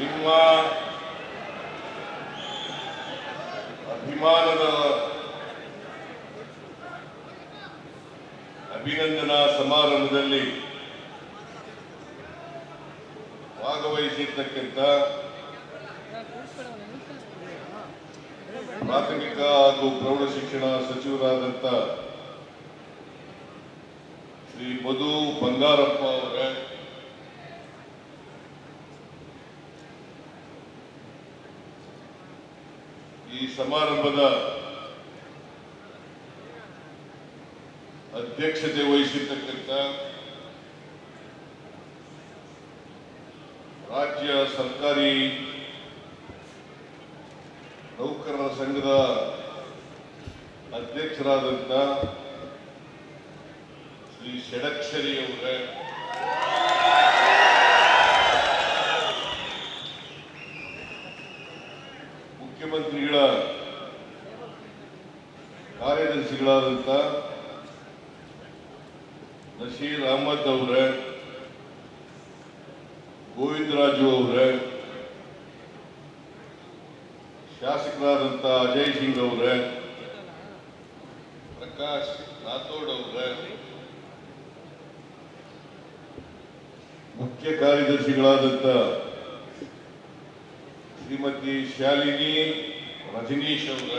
ನಿಮ್ಮ ಅಭಿಮಾನದ ಅಭಿನಂದನಾ ಸಮಾರಂಭದಲ್ಲಿ ಭಾಗವಹಿಸಿರ್ತಕ್ಕಂಥ ಪ್ರಾಥಮಿಕ ಹಾಗೂ ಪ್ರೌಢ ಶಿಕ್ಷಣ ಸಚಿವರಾದಂಥ ಶ್ರೀ ಮಧು ಬಂಗಾರಪ್ಪ ಅವರೇ ಈ ಸಮಾರಂಭದ ಅಧ್ಯಕ್ಷತೆ ವಹಿಸಿರ್ತಕ್ಕಂಥ ರಾಜ್ಯ ಸರ್ಕಾರಿ ನೌಕರರ ಸಂಘದ ಅಧ್ಯಕ್ಷರಾದಂಥ ಶ್ರೀ ಷಡಕ್ಷರಿ ಅವರೇ. ಮುಖ್ಯಮಂತ್ರಿಗಳ ಕಾರ್ಯದರ್ಶಿಗಳಾದಂಥ ನಶೀರ್ ಅಹಮದ್ ಅವರೇ ಗೋವಿಂದರಾಜು ಅವರೇ ಶಾಸಕರಾದಂಥ ಅಜಯ್ ಸಿಂಗ್ ಅವರೇ, ಪ್ರಕಾಶ್ ರಾಥೋಡ್ ಅವರೇ, ಮುಖ್ಯ ಕಾರ್ಯದರ್ಶಿಗಳಾದಂಥ ಶ್ರೀಮತಿ ಶಾಲಿನಿ ರಜನೀಶ್ ಅವರ.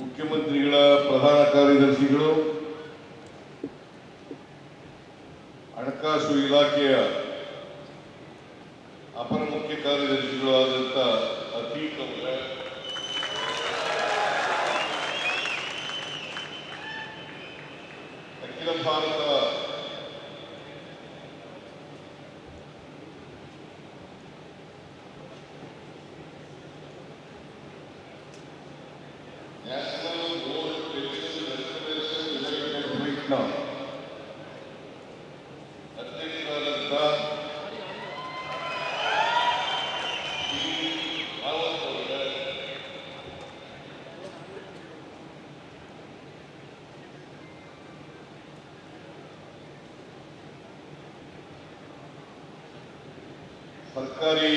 ಮುಖ್ಯಮಂತ್ರಿಗಳ ಪ್ರಧಾನ ಕಾರ್ಯದರ್ಶಿಗಳು ಹಣಕಾಸು ಇಲಾಖೆಯ ಅಪರ ಮುಖ್ಯ ಕಾರ್ಯದರ್ಶಿಗಳು ಯುನೈಟೆಡ್ ಗ್ರೂಪ್ನ ಅಧ್ಯಕ್ಷರಾದಂಥ ಶ್ರೀ ರಾವತ್ ಅವರೇ ಸರ್ಕಾರಿ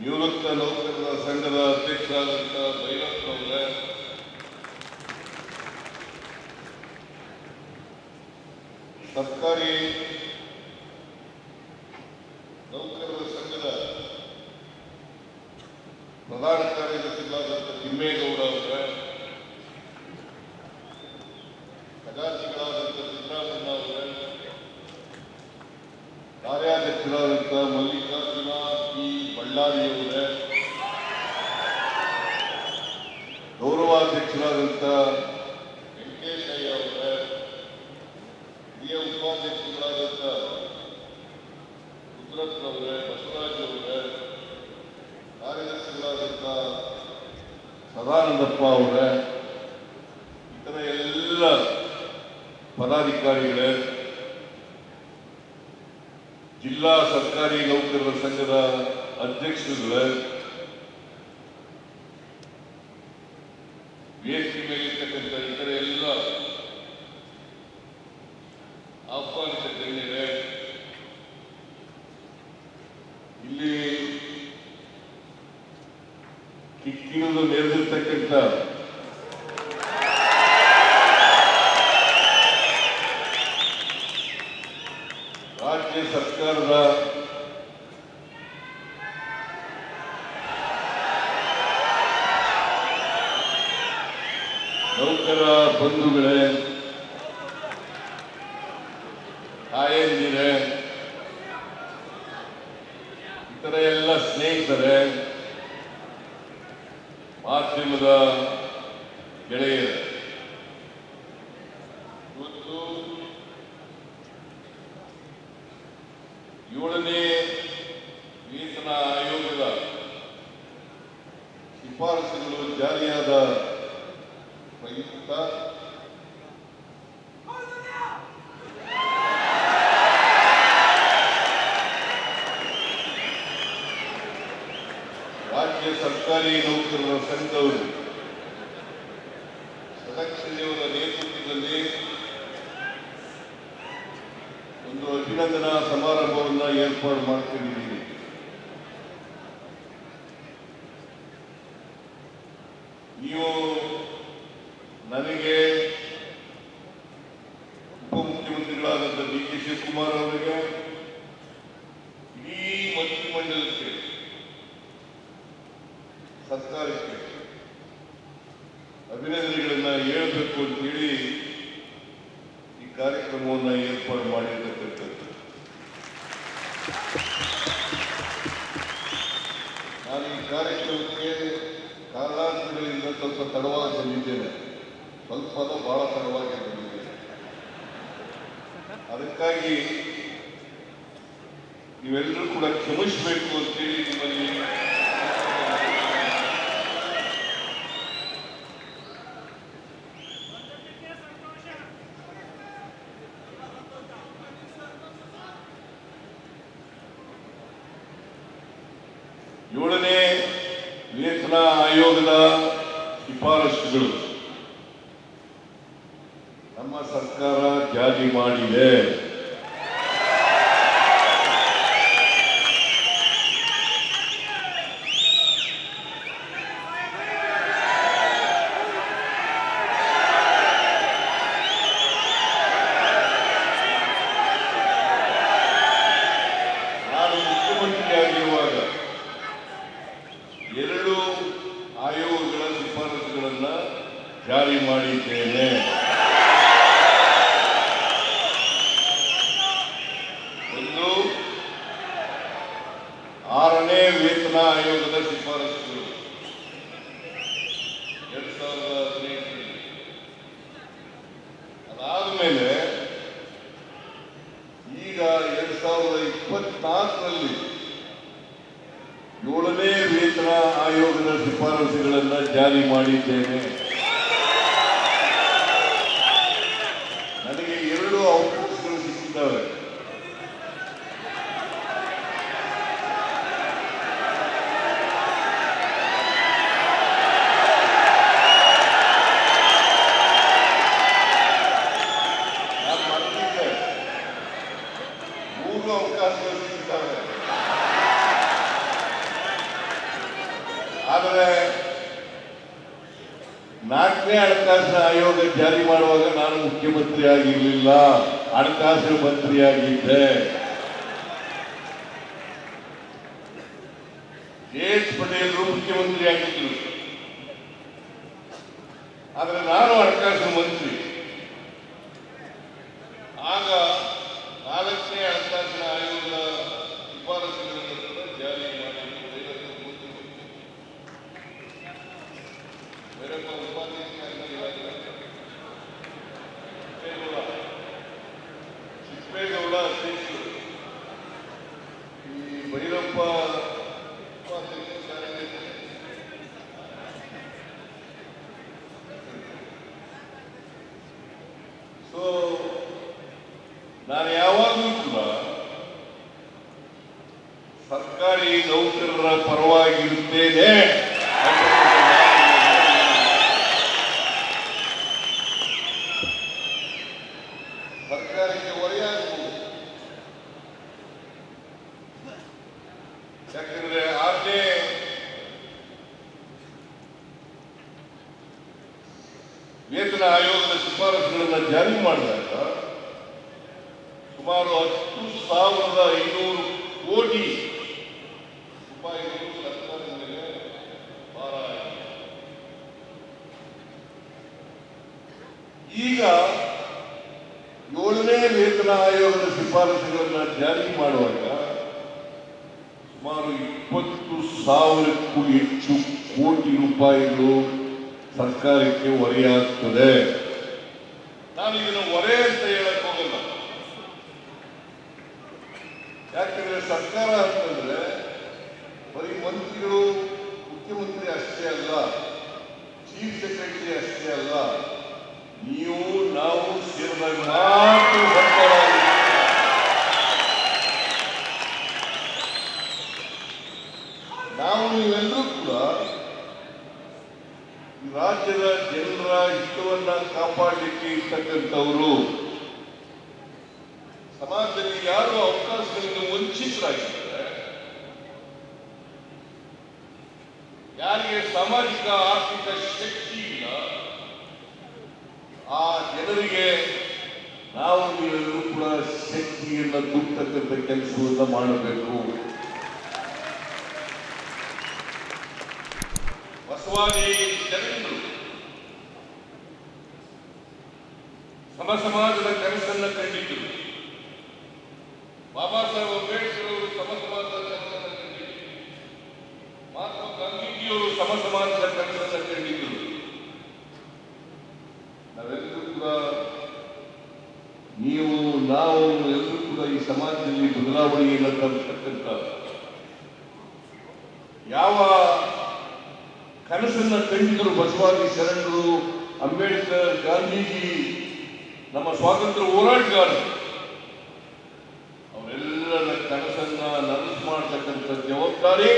ನಿವೃತ್ತ ನೌಕರರ ಸಂಘದ ಅಧ್ಯಕ್ಷರಾದಂಥ ಭೈರಪ್ಪ ಅವರೇ ಸರ್ಕಾರಿ ನೌಕರರ ಸಂಘದ ಪ್ರಧಾನ ಕಾರ್ಯದರ್ಶಿಗಳಾದಂಥ ತಿಮ್ಮೇಗೌಡ ಅವರ ಖಜಾಂಚಿಗಳಾದಂಥ ಸಿದ್ದರಾಮಯ್ಯ ಅವರ ಕಾರ್ಯಾಧ್ಯಕ್ಷರಾದಂಥ ಮಲ್ಲಿಕಾರ್ಜುನ ಪಿ ಬಳ್ಳಾರಿಯವರ ಗೌರವಾಧ್ಯಕ್ಷರಾದಂಥ ವೆಂಕಟೇಶಯ್ಯ ಅವರೇ ಹಿರಿಯ ಉಪಾಧ್ಯಕ್ಷರಾದಂಥ ರುದ್ರಪ್ಪನವರೇ ಬಸವರಾಜ್ ಅವರೇ ಕಾರ್ಯದರ್ಶಿಗಳಾದಂಥ ಸದಾನಂದಪ್ಪ ಅವರೇ ಇತರ ಎಲ್ಲ ಪದಾಧಿಕಾರಿಗಳೇ, ಜಿಲ್ಲಾ ಸರ್ಕಾರಿ ನೌಕರರ ಸಂಘದ ಅಧ್ಯಕ್ಷರುಗಳೇ, ವೇದಿಕೆ ಮೇಲಿರ್ತಕ್ಕಂಥ ಇತರ ಎಲ್ಲ ಆಹ್ವಾನಿತ ಗಣ್ಯರೇ, ಇಲ್ಲಿ ಕಿಕ್ಕಿಳಿದು ನೆರೆದಿರ್ತಕ್ಕಂಥ ನೌಕರ ಬಂಧುಗಳೇ ತಾಯಂದಿರೇ ಇತರ ಎಲ್ಲ ಸ್ನೇಹಿತರೆ ಮಾಧ್ಯಮದ ಗೆಳೆಯರೇ ಇವತ್ತು ಏಳನೇ ವೇತನ ಆಯೋಗದ ಶಿಫಾರಸುಗಳು ಜಾರಿಯಾದ ನೌಕರರ ಸಂಘದವರು ಅಧ್ಯಕ್ಷತೆಯವರ ನೇತೃತ್ವದಲ್ಲಿ ಒಂದು ಅಭಿನಂದನಾ ಸಮಾರಂಭವನ್ನು ಏರ್ಪಾಡು ಮಾಡ್ಕೊಂಡಿದ್ದೀವಿ. ನೀವು ನನಗೆ ಉಪಮುಖ್ಯಮಂತ್ರಿಗಳಾದಂಥ ಡಿ ಕೆ ಶಿವಕುಮಾರ್ ಅವರಿಗೆ ಹೇಳಬೇಕು ಅಂತೇಳಿ ಈ ಕಾರ್ಯಕ್ರಮವನ್ನು ಏರ್ಪಾಡು ಮಾಡಿರ್ತಕ್ಕಂಥದ್ದು. ನಾನು ಈ ಕಾರ್ಯಕ್ರಮಕ್ಕೆ ಕಾಲಾಂತರದಿಂದ ಸ್ವಲ್ಪ ತಡವಾಗಿ ಬಂದಿದ್ದೇನೆ. ಸ್ವಲ್ಪ ಅಲ್ಲ ಬಹಳ ತಡವಾಗಿ ಬಂದಿದ್ದೇನೆ. ಅದಕ್ಕಾಗಿ ನೀವೆಲ್ಲರೂ ಕೂಡ ಕ್ಷಮಿಸಬೇಕು ಅಂತೇಳಿ ನಿಮ್ಮಲ್ಲಿ ಏಳನೇ ವೇತನ ಆಯೋಗದ ಶಿಫಾರಸುಗಳು. ನಮ್ಮ ಸರ್ಕಾರ ಜಾರಿ ಮಾಡಿದೆ ನಾನು ಮುಖ್ಯಮಂತ್ರಿಯಾಗಿರುವಾಗ ಎರಡು ಆಯೋಗಗಳ ಶಿಫಾರಸುಗಳನ್ನು ಜಾರಿ ಮಾಡಿದ್ದೇನೆ. ಒಂದು, ಆರನೇ ವೇತನ ಆಯೋಗದ ಶಿಫಾರಸುಗಳು. ಎರಡ್ ಸಾವಿರದ ಹದಿನೆಂಟರಲ್ಲಿ. ಅದಾದ್ಮೇಲೆ, ಈಗ ಎರಡ್ ಸಾವಿರದ ಇಪ್ಪತ್ನಾಲ್ಕರಲ್ಲಿ ಏಳನೇ ವೇತನ ಆಯೋಗದ ಶಿಫಾರಸುಗಳನ್ನು ಜಾರಿ ಮಾಡಿದ್ದೇನೆ ನನಗೆ ಎರಡು ಅವಕಾಶಗಳು ಸಿಕ್ಕಿದ್ದಾವೆ ನಾನು ಮರ್ತಿದ್ದೆ. ಮೂರು ಅವಕಾಶಗಳು ಸಿಕ್ಕಿದ್ದಾವೆ ಆದರೆ ನಾಲ್ಕನೇ ಹಣಕಾಸಿನ ಆಯೋಗ ಜಾರಿ ಮಾಡುವಾಗ ನಾನು ಮುಖ್ಯಮಂತ್ರಿ ಆಗಿರಲಿಲ್ಲ ಹಣಕಾಸಿನ ಮಂತ್ರಿಯಾಗಿದ್ದೆ. ಎಚ್ ಪಟೇಲ್ ಮುಖ್ಯಮಂತ್ರಿ ಸೊ ನಾನು ಯಾವಾಗಲೂ ಕೂಡ ಸರ್ಕಾರಿ ನೌಕರರ ಪರವಾಗಿರುತ್ತೇನೆ ಸರ್ಕಾರಕ್ಕೆ ಹೊರೆಯಾಗಬಹುದು ಯಾಕಂದ್ರೆ ಆಗಲೇ ವೇತನ ಆಯೋಗದ ಶಿಫಾರಸುಗಳನ್ನು ಜಾರಿ ಮಾಡಿದಾಗ ಸುಮಾರು ಹತ್ತು ಸಾವಿರದ ಐನೂರು ಕೋಟಿ ರೂಪಾಯಿಗಳು ಸರ್ಕಾರದ ಮೇಲೆ ಭಾರ ಈಗ ಏಳನೇ ವೇತನ ಆಯೋಗದ ಶಿಫಾರಸುಗಳನ್ನು ಜಾರಿ ಮಾಡುವಾಗ ಸುಮಾರು ಇಪ್ಪತ್ತು ಸಾವಿರಕ್ಕೂ ಹೆಚ್ಚು ಕೋಟಿ ರೂಪಾಯಿಗಳು ಸರ್ಕಾರಕ್ಕೆ ಹೊರೆಯಾಗ್ತದೆ. ಯಾಕಂದ್ರೆ ಸರ್ಕಾರ ಅಂತಂದ್ರೆ ಬರೀ ಮಂತ್ರಿಗಳು ಮುಖ್ಯಮಂತ್ರಿ ಅಷ್ಟೇ ಅಲ್ಲ ಚೀಫ್ ಸೆಕ್ರೆಟರಿ ಅಷ್ಟೇ ಅಲ್ಲ, ನೀವು, ನಾವು ಸೇರಿದಾಗ ಮಾತ್ರ ನಾವು ನೀವೆಲ್ಲರೂ ಕೂಡ ರಾಜ್ಯದ ಜನರ ಹಿತವನ್ನ ಕಾಪಾಡಲಿಕ್ಕೆ ಇರ್ತಕ್ಕಂಥವರು. ಸಮಾಜದಲ್ಲಿ ಯಾರು ಅವಕಾಶಗಳಿಂದ ವಂಚಿತರಾಗಿದ್ದಾರೆ? ಯಾರಿಗೆ ಸಾಮಾಜಿಕ, ಆರ್ಥಿಕ ಶಕ್ತಿ ಇಲ್ಲ, ಆ ಜನರಿಗೆ ನಾವು ನೀವೆಲ್ಲರೂ ಕೂಡ ಶಕ್ತಿಯನ್ನು ತುಂಬತಕ್ಕಂಥ ಕೆಲಸವನ್ನು ಮಾಡಬೇಕು. ಬಸವಾದಿ ಜನರು ಸಮ ಸಮಾಜದ ಕನಸನ್ನ ಕಂಡಿದ್ದರು ಬಾಬಾ ಸಾಹೇಬ್ ಅಂಬೇಡ್ಕರ್ ಅವರು ಸಮ ಸಮಾಜದ ಕನಸನ್ನ ಕಂಡಿದ್ದರು ಮಹಾತ್ಮ ಗಾಂಧೀಜಿಯವರು ಸಮ ಕನಸನ್ನ ಕಂಡಿದ್ದರು ನಾವೆಲ್ಲರೂ ಕೂಡ ನೀವು, ನಾವು, ಎಲ್ಲರೂ ಕೂಡ ಈ ಸಮಾಜದಲ್ಲಿ ಬದಲಾವಣೆಯನ್ನು ತರತಕ್ಕಂಥ ಯಾವ ಕನಸನ್ನ ಕಂಡಿದ್ರು ಬಸವಾದಿ ಶರಣರು, ಅಂಬೇಡ್ಕರ್, ಗಾಂಧೀಜಿ, ನಮ್ಮ ಸ್ವಾತಂತ್ರ್ಯ ಹೋರಾಟಗಾರರು, ಅವರೆಲ್ಲರ ಕನಸನ್ನ ನನಸು ಮಾಡತಕ್ಕಂಥ ಜವಾಬ್ದಾರಿ